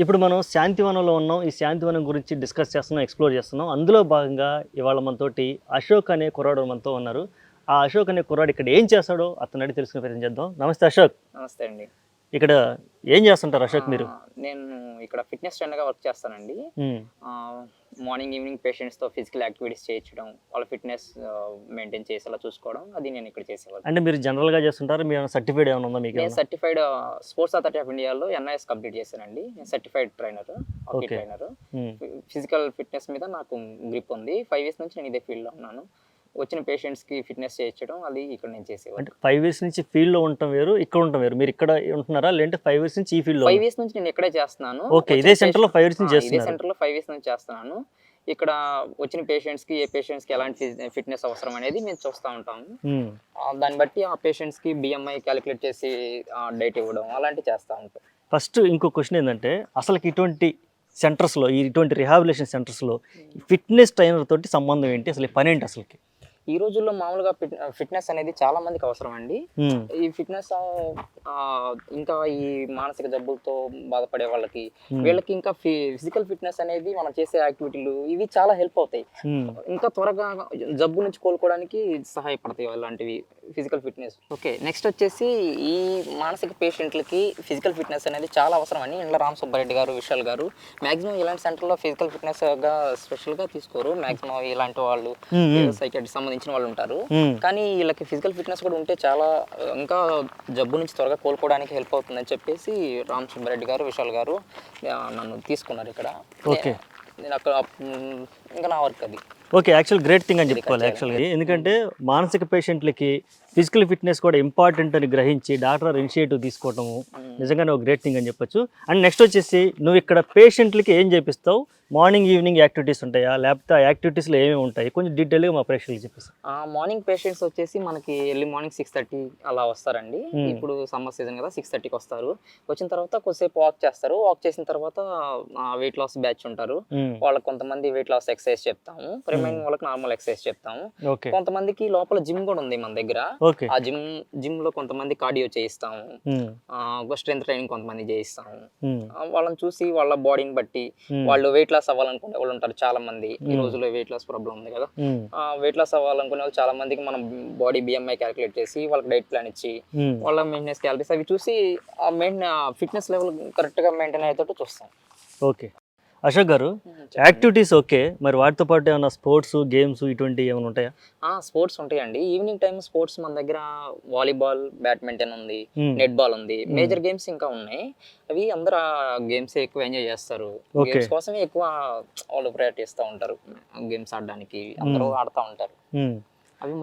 ఇప్పుడు మనం శాంతివనంలో ఉన్నాం ఈ శాంతివనం గురించి డిస్కస్ చేస్తున్నాం ఎక్స్ప్లోర్ చేస్తున్నాం. అందులో భాగంగా ఇవాళ మనతోటి అశోక్ అనే కుర్రాడు మనతో ఉన్నారు. ఆ అశోక్ అనే కుర్రాడు ఇక్కడ ఏం చేస్తాడో అతను అడిగి తెలుసుకునే ప్రయత్నం చేద్దాం. నమస్తే అశోక్. నమస్తే అండి. ఇక్కడ ఏం చేస్తుంటారు అశోక్ మీరు? నేను ఇక్కడ ఫిట్నెస్ ట్రైనర్గా వర్క్ చేస్తానండి. మార్నింగ్ ఈవినింగ్ పేషెంట్స్తో ఫిజికల్ యాక్టివిటీస్ చేయించడం వాళ్ళ ఫిట్నెస్ మెయింటైన్ చేసేలా చూసుకోవడం అది నేను ఇక్కడ చేసేవాళ్ళు అంటే మీరు జనరల్గా చేస్తుంటారు? మీరు సర్టిఫైడ్ ఏమైనా ఉందా మీకు నేను? సర్టిఫైడ్ స్పోర్ట్స్ అథారిటీ ఆఫ్ ఇండియాలో ఎన్ఐఎస్ కంప్లీట్ చేశానండి. నేను certified trainer hockey. Trainer. Physical fitness మీద నాకు గ్రిప్ ఉంది. ఫైవ్ ఇయర్స్ నుంచి నేను ఇదే ఫీల్డ్లో ఉన్నాను. వచ్చిన పేషెంట్స్కి ఫిట్నెస్ చేయించడం అది ఇక్కడ నేను చేసేవాళ్ళు అంటే ఫైవ్ ఇయర్స్ నుంచి ఫీల్డ్లో ఉండటం వేరు ఇక్కడ ఉండటం వేరు. మీరు ఇక్కడ ఉంటున్నారా? లేదంటే ఫైవ్ ఇయర్స్ నుంచి ఈ ఫీల్డ్లో ఫైవ్ ఇయర్స్ నుంచి నేను ఇక్కడే చేస్తున్నాను. ఓకే ఇదే సెంటర్లో ఫైవ్ ఇయర్స్ నుంచి ఇదే సెంటర్లో ఫైవ్ ఇయర్స్ నుంచి చేస్తున్నాను. ఇక్కడ వచ్చిన పేషెంట్స్కి ఏ పేషెంట్స్కి ఎలాంటి ఫిట్నెస్ అవసరం అనేది మేము చూస్తూ ఉంటాము. ఆ, దాన్ని బట్టి ఆ పేషెంట్స్కి బిఎంఐ క్యాలిక్యులేట్ చేసి డైట్ ఇవ్వడం అలాంటివి చేస్తూ ఉంటాం. ఫస్ట్ ఇంకో క్వశ్చన్ ఏంటంటే అసలు ఇటువంటి సెంటర్స్లో ఈ ఇటువంటి రిహాబిలేషన్ సెంటర్స్లో ఫిట్నెస్ ట్రైనర్ తోటి సంబంధం ఏంటి? అసలు పని ఏంటి అసలుకి? ఈ రోజుల్లో మామూలుగా ఫిట్నెస్ అనేది చాలా మందికి అవసరం అండి ఈ ఫిట్నెస్ ఇంకా ఈ మానసిక జబ్బులతో బాధపడే వాళ్ళకి. వీళ్ళకి ఇంకా ఫిజికల్ ఫిట్నెస్ అనేది మనం చేసే యాక్టివిటీలు ఇవి చాలా హెల్ప్ అవుతాయి. ఇంకా త్వరగా జబ్బు నుంచి కోలుకోవడానికి సహాయపడతాయి అలాంటివి. ఫిజికల్ ఫిట్నెస్ ఓకే నెక్స్ట్ వచ్చేసి ఈ మానసిక పేషెంట్లకి ఫిజికల్ ఫిట్నెస్ అనేది చాలా అవసరం అని ఇండ్ల రామ్ సుబ్బారెడ్డి గారు విశాల్ గారు. మాక్సిమం ఇలాంటి సెంటర్లో ఫిజికల్ ఫిట్నెస్గా స్పెషల్గా తీసుకోరు. మాక్సిమం ఇలాంటి వాళ్ళు సైకాట్రీ సంబంధించిన వాళ్ళు ఉంటారు. కానీ వీళ్ళకి ఫిజికల్ ఫిట్నెస్ కూడా ఉంటే చాలా ఇంకా జబ్బు నుంచి త్వరగా కోలుకోవడానికి హెల్ప్ అవుతుందని చెప్పేసి రామ్ సుబ్బారెడ్డి గారు విశాల్ గారు నన్ను తీసుకున్నారు ఇక్కడ. నేను అక్కడ ఇంకా నా వర్క్ అది. ఓకే యాక్చువల్ గ్రేట్ థింగ్ అని చెప్పుకోవాలి యాక్చువల్గా ఎందుకంటే మానసిక పేషెంట్లకి ఫిజికల్ ఫిట్నెస్ కూడా ఇంపార్టెంట్ అని గ్రహించి డాక్టర్ ఇనిషియేటివ్ తీసుకోవటము నిజంగానే ఒక గ్రేట్ థింగ్ అని చెప్పొచ్చు. అండ్ నెక్స్ట్ వచ్చేసి నువ్వు ఇక్కడ పేషెంట్లకి ఏం చేపిస్తావు? మార్నింగ్ ఈవినింగ్ యాక్టివిటీస్ ఉంటాయా? లేకపోతే ఆ యాక్టివిటీస్లో ఏమేమి ఉంటాయి? కొంచెం డీటెయిల్గా మా ప్రేక్షకులకు చెప్పేసి ఆ మార్నింగ్ పేషెంట్స్ వచ్చేసి మనకి ఎర్లీ మార్నింగ్ సిక్స్ థర్టీ అలా వస్తారండి. ఇప్పుడు సమ్మర్ సీజన్ కదా సిక్స్ థర్టీకి వస్తారు. వచ్చిన తర్వాత కొద్దిసేపు వాక్ చేస్తారు. వాక్ చేసిన తర్వాత వెయిట్ లాస్ బ్యాచ్ ఉంటారు. వాళ్ళకి కొంతమంది వెయిట్ లాస్ ఎక్సర్సైజ్ చెప్తాము. రిమైనింగ్ వాళ్ళకి నార్మల్ ఎక్సర్సైజ్ చెప్తాము. కొంతమందికి లోపల జిమ్ కూడా ఉంది మన దగ్గర. ఆ జిమ్ జిమ్లో కొంతమంది కార్డియో చేయిస్తాము. స్ట్రెంత్ ట్రైనింగ్ కొంతమంది చేయిస్తాము. వాళ్ళని చూసి వాళ్ళ బాడీని బట్టి వాళ్ళు వెయిట్ లాస్ అవ్వాలనుకునే వాళ్ళు ఉంటారు చాలా మంది ఈ. రోజుల్లో వెయిట్ లాస్ ప్రాబ్లం ఉంది కదా. వెయిట్ లాస్ అవ్వాలనుకునే వాళ్ళు చాలా మందికి మనం బాడీ బిఎంఐ క్యాలిక్యులేట్ చేసి వాళ్ళకి డైట్ ప్లాన్ ఇచ్చి వాళ్ళ మెయింటెనెన్స్ క్యాలరీస్ అవి చూసి ఆ మెయింటైన్ ఫిట్నెస్ లెవెల్ కరెక్ట్గా మెయింటైన్ అయ్యేటట్టు చూస్తాం. Okay. Ashok garu activities okay మరి వాటితో పాటు ఏమైనా స్పోర్ట్స్ గేమ్స్ ఇటువంటి ఏమైనా ఉంటాయా? స్పోర్ట్స్ ఉంటాయండి. ఈవినింగ్ టైం స్పోర్ట్స్ మన దగ్గర వాలీబాల్ బ్యాడ్మింటన్ ఉంది. నెట్ బాల్ ఉంది మేజర్ గేమ్స్ ఇంకా ఉన్నాయి. అవి అందరు ఆ గేమ్స్ ఎక్కువ ఎంజాయ్ చేస్తారు. గేమ్స్ కోసమే ఎక్కువ వాళ్ళు ప్రయారిటీ ఇస్తూ ఉంటారు. గేమ్స్ ఆడడానికి అందరూ ఆడుతూ ఉంటారు.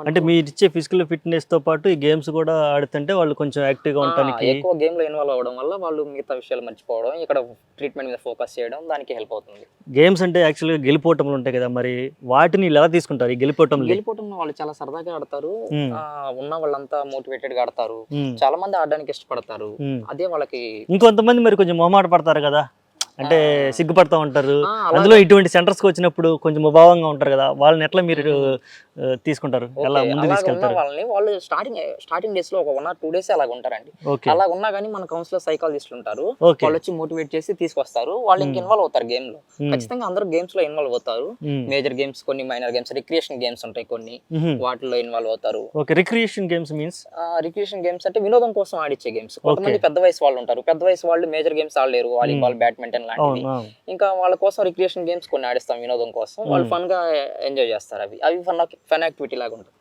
అంటే మీరు ఇచ్చే ఫిజికల్ ఫిట్నెస్తో పాటు ఈ గేమ్స్ కూడా ఆడుతుంటే వాళ్ళు కొంచెం యాక్టివ్గా ఆ, ఉండటానికి ఎక్కువ గేమ్లో ఇన్వాల్వ్ అవ్వడం వల్ల వాళ్ళు మిగతా విషయాలు మర్చిపోవడం ఇక్కడ ట్రీట్మెంట్ మీద ఫోకస్ చేయడం దానికి హెల్ప్ అవుతుంది. గేమ్స్ అంటే యాక్చువల్గా గెలిపోవటంలు ఉంటాయి కదా మరి వాటిని ఇలా తీసుకుంటారు ఈ గెలిపోవటం గెలిపోవడం వాళ్ళు చాలా సరదాగా ఆడతారు. ఉన్న వాళ్ళంతా మోటివేటెడ్గా ఆడతారు. చాలా మంది ఆడడానికి ఇష్టపడతారు. అదే వాళ్ళకి ఇంకొంతమంది మరి కొంచెం మొహమాట పడతారు కదా. అంటే. సిగ్గుపడతా ఉంటారు. అందులో ఇటువంటి సెంటర్స్కి వచ్చినప్పుడు కొంచెం ముభావంగా ఉంటారు కదా వాళ్ళని ఎట్లా మీరు తీసుకుంటారు? ఎలా ముందు తీసుకెళ్తారు? వాళ్ళని వాళ్ళు స్టార్టింగ్ స్టార్టింగ్ డేస్లో ఒక వన్ ఆర్ టూ డేస్ అలాగ ఉంటారండి. అలా ఉన్నా కానీ మన కౌన్సిలర్ సైకాలజిస్టులు ఉంటారు. వాళ్ళు వచ్చి మోటివేట్ చేసి తీసుకొస్తారు. వాళ్ళు ఇంక. ఇన్వాల్వ్ అవుతారు గేమ్లో. ఖచ్చితంగా అందరూ గేమ్స్లో ఇన్వాల్వ్ అవుతారు. మేజర్ గేమ్స్ కొన్ని మైనర్ గేమ్స్ రిక్రియేషన్ గేమ్స్ ఉంటాయి కొన్ని. వాటిలో ఇన్వాల్వ్ అవుతారు. Okay recreation games means recreation games అంటే వినోదం కోసం ఆడిచ్చే గేమ్స్ కొంతమంది పెద్ద వయసు వాళ్ళు ఉంటారు. పెద్ద వయసు వాళ్ళు మేజర్ గేమ్స్ ఆడలేరు. వాలీబాల్ బ్యాడ్మింటన్ లాంటివి. ఇంకా వాళ్ళ కోసం రిక్రియేషన్ గేమ్స్ కొన్ని ఆడిస్తాం వినోదం కోసం. వాళ్ళు. ఫన్గా ఎంజాయ్ చేస్తారు అవి. అవి ఫన్ ఫన్ యాక్టివిటీ లాగా ఉంటుంది.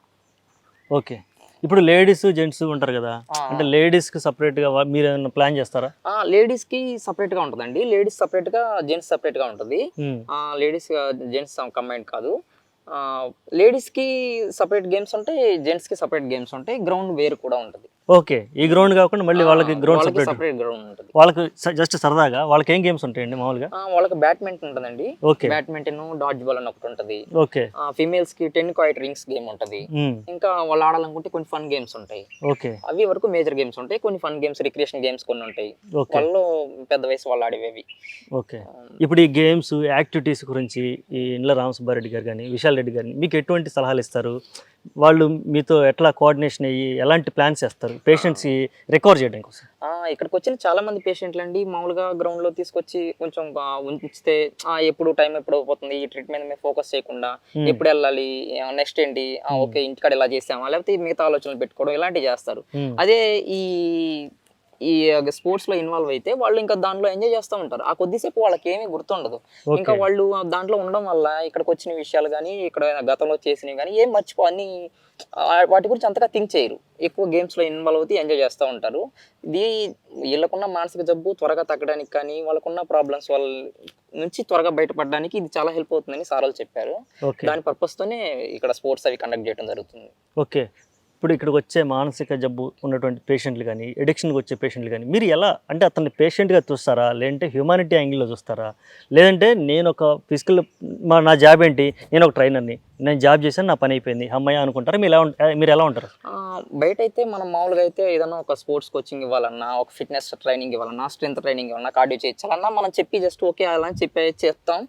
ఓకే. ఇప్పుడు లేడీస్ జెంట్స్ ఉంటారు కదా? అంటే లేడీస్కి సపరేట్గా మీరు ఏమైనా ప్లాన్ చేస్తారా? ఆ లేడీస్కి సపరేట్గా ఉంటుందండి. లేడీస్ సపరేట్గా జెంట్స్ సపరేట్గా ఉంటుంది. లేడీస్ జెంట్స్ కంబైన్ కాదు. లేడీస్కి సపరేట్ గేమ్స్ ఉంటాయి జెంట్స్కి సపరేట్ గేమ్స్ ఉంటాయి గ్రౌండ్ వేరు కూడా ఉంటుంది. ఓకే ఈ గ్రౌండ్ కాకుండా మళ్ళీ వాళ్ళకి గ్రౌండ్ సపరేట్. సపరేట్ గ్రౌండ్ ఉంటుంది. వాళ్ళకి జస్ట్ సరదాగా వాళ్ళకి ఏం గేమ్స్ ఉంటాయండి మామూలుగా? వాళ్ళకి బ్యాడ్మింటన్ ఉంటుందండి. ఓకే. బ్యాడ్మింటన్ డాడ్జ్ బాల్ అని ఒకటి ఉంటుంది. ఓకే. ఫీమేల్స్కి టెన్ కాయిట్ రింగ్స్ గేమ్ ఉంటుంది. ఇంకా వాళ్ళు ఆడాలనుకుంటే కొన్ని ఫన్ గేమ్స్ ఉంటాయి. ఓకే. అవి వరకు మేజర్ గేమ్స్ ఉంటాయి కొన్ని ఫన్ గేమ్స్ రిక్రియేషన్ గేమ్స్ కొన్ని ఉంటాయి. వాళ్ళు పెద్ద వయసు వాళ్ళు ఆడేవి ఓకే. ఇప్పుడు ఈ గేమ్స్ యాక్టివిటీస్ గురించి ఈ ఇండ్ల రామసుబ్బారెడ్డి గారు కానీ విశాల్ రెడ్డి గారిని. మీకు ఎటువంటి సలహాలు ఇస్తారు? వాళ్ళు మీతో ఎట్లా కోఆర్డినేషన్ అయ్యి ఎలాంటి ప్లాన్స్ చేస్తారు? పేషెంట్స్ రికవర్ చేయడం కోసం. ఇక్కడికి వచ్చిన చాలా మంది పేషెంట్లు అండి మామూలుగా గ్రౌండ్లో తీసుకొచ్చి కొంచెం ఉంచితే ఎప్పుడు టైం ఎప్పుడు అయిపోతుంది ఈ ట్రీట్మెంట్ మీద ఫోకస్ చేయకుండా Hmm. ఎప్పుడు వెళ్ళాలి? నెక్స్ట్ ఏంటి? ఆ, ఓకే ఇంటికాడ ఇలా చేసామా? లేకపోతే మిగతా ఆలోచనలు పెట్టుకోవడం ఇలాంటివి చేస్తారు. Hmm. అదే ఈ ఈ స్పోర్ట్స్లో ఇన్వాల్వ్ అయితే వాళ్ళు ఇంకా దాంట్లో ఎంజాయ్ చేస్తూ ఉంటారు. ఆ కొద్దిసేపు వాళ్ళకి ఏమీ గుర్తుండదు ఇంకా. వాళ్ళు దాంట్లో ఉండడం వల్ల ఇక్కడికి వచ్చిన విషయాలు కానీ ఇక్కడ గతంలో చేసినవి కానీ ఏం మర్చిపో అన్ని వాటి గురించి అంతగా థింక్ చేయరు. ఎక్కువ గేమ్స్లో ఇన్వాల్వ్ అవుతూ ఎంజాయ్ చేస్తూ ఉంటారు. ఇది వీళ్ళకున్న మానసిక జబ్బు త్వరగా తగ్గడానికి కానీ వాళ్ళకున్న ప్రాబ్లమ్స్ వాళ్ళ నుంచి త్వరగా బయటపడడానికి ఇది చాలా హెల్ప్ అవుతుందని సార్ వాళ్ళు చెప్పారు. దాని పర్పస్ తోనే ఇక్కడ స్పోర్ట్స్ అవి కండక్ట్ చేయడం జరుగుతుంది. ఓకే. ఇప్పుడు ఇక్కడికి వచ్చే మానసిక జబ్బు ఉన్నటువంటి పేషెంట్లు కానీ ఎడిక్షన్కి వచ్చే పేషెంట్లు కానీ మీరు ఎలా అంటే అతన్ని పేషెంట్గా చూస్తారా? లేదంటే హ్యూమానిటీ యాంగిల్లో చూస్తారా? లేదంటే నేను ఒక ఫిజికల్ మా నా జాబ్ ఏంటి? నేను ఒక ట్రైనర్ని. నేను జాబ్ చేశాను నా పని అయిపోయింది. అమ్మాయి అనుకుంటారా? మీరు ఎలా మీరు ఎలా ఉంటారు? బయట అయితే మనం మామూలుగా అయితే ఏదైనా ఒక స్పోర్ట్స్ కోచింగ్ ఇవ్వాలన్నా ఒక ఫిట్నెస్ ట్రైనింగ్ ఇవ్వాలన్నా స్ట్రెంత్ ట్రైనింగ్ ఇవ్వాలన్నా కార్డియో చేయించాలన్నా మనం చెప్పి జస్ట్ ఓకే అలా అని చెప్పి చేస్తాం.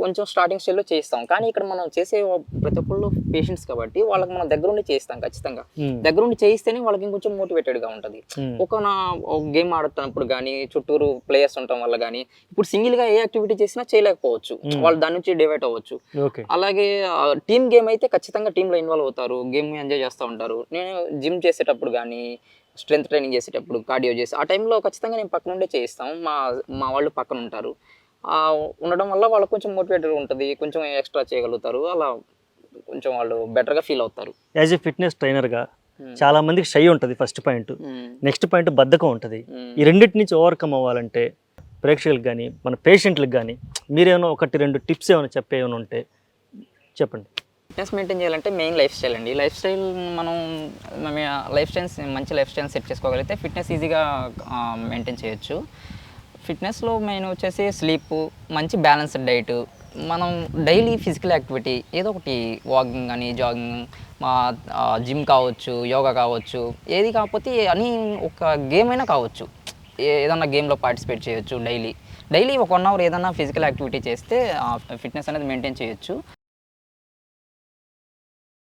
కొంచెం స్టార్టింగ్ స్టేజ్లో చేయిస్తాం. కానీ ఇక్కడ మనం చేసే ప్రతి ఒక్కళ్ళు పేషెంట్స్ కాబట్టి వాళ్ళకి మనం దగ్గరుండి చేయిస్తాం ఖచ్చితంగా. Hmm. దగ్గరుండి చేయిస్తేనే వాళ్ళకి ఇంకొంచెం మోటివేటెడ్గా ఉంటుంది. ఒక నా గేమ్ ఆడుతున్నప్పుడు కానీ చుట్టూరు ప్లేయర్స్ ఉండటం వల్ల కానీ ఇప్పుడు సింగిల్గా ఏ యాక్టివిటీ చేసినా చేయలేకపోవచ్చు. వాళ్ళు దాని నుంచి డివైట్ అవ్వచ్చు. అలాగే టీమ్ గేమ్ అయితే ఖచ్చితంగా టీంలో ఇన్వాల్వ్ అవుతారు. గేమ్ ఎంజాయ్ చేస్తూ ఉంటారు. నేను జిమ్ చేసేటప్పుడు కానీ స్ట్రెంత్ ట్రైనింగ్ చేసేటప్పుడు కార్డియో చేసి ఆ టైంలో ఖచ్చితంగా నేను పక్కన ఉండే చేయిస్తాం. మా మా వాళ్ళు పక్కన ఉంటారు. ఉండడం వల్ల వాళ్ళకి కొంచెం మోటివేటెడ్ ఉంటుంది. కొంచెం ఎక్స్ట్రా చేయగలుగుతారు. అలా కొంచెం వాళ్ళు బెటర్గా ఫీల్ అవుతారు. యాజ్ ఎ ఫిట్నెస్ ట్రైనర్గా చాలా మందికి షై ఉంటుంది ఫస్ట్ పాయింట్ నెక్స్ట్ పాయింట్ బద్ధకం ఉంటుంది. ఈ రెండింటి నుంచి ఓవర్కమ్ అవ్వాలంటే ప్రేక్షకులకు కానీ మన పేషెంట్లకు కానీ మీరేమైనా ఒకటి రెండు టిప్స్ ఏమైనా చెప్పే ఏమైనా ఉంటే చెప్పండి. ఫిట్నెస్ మెయింటైన్ చేయాలంటే మెయిన్ లైఫ్ స్టైల్ అండి. లైఫ్ స్టైల్ మనం లైఫ్ స్టైల్స్ మంచి లైఫ్ స్టైల్ సెట్ చేసుకోగలిగితే ఫిట్నెస్ ఈజీగా మెయింటైన్ చేయొచ్చు. ఫిట్నెస్లో మెయిన్ వచ్చేసి స్లీప్ మంచి బ్యాలెన్స్డ్ డైట్ మనం డైలీ ఫిజికల్ యాక్టివిటీ ఏదో ఒకటి వాకింగ్ కానీ జాగింగ్ మా జిమ్ కావచ్చు యోగా కావచ్చు ఏది కాకపోతే అని ఒక గేమ్ అయినా కావచ్చు ఏ- ఏదన్నా గేమ్లో పార్టిసిపేట్ చేయొచ్చు డైలీ. డైలీ ఒక వన్ అవర్ ఏదన్నా ఫిజికల్ యాక్టివిటీ చేస్తే ఫిట్నెస్ అనేది మెయింటైన్ చేయొచ్చు.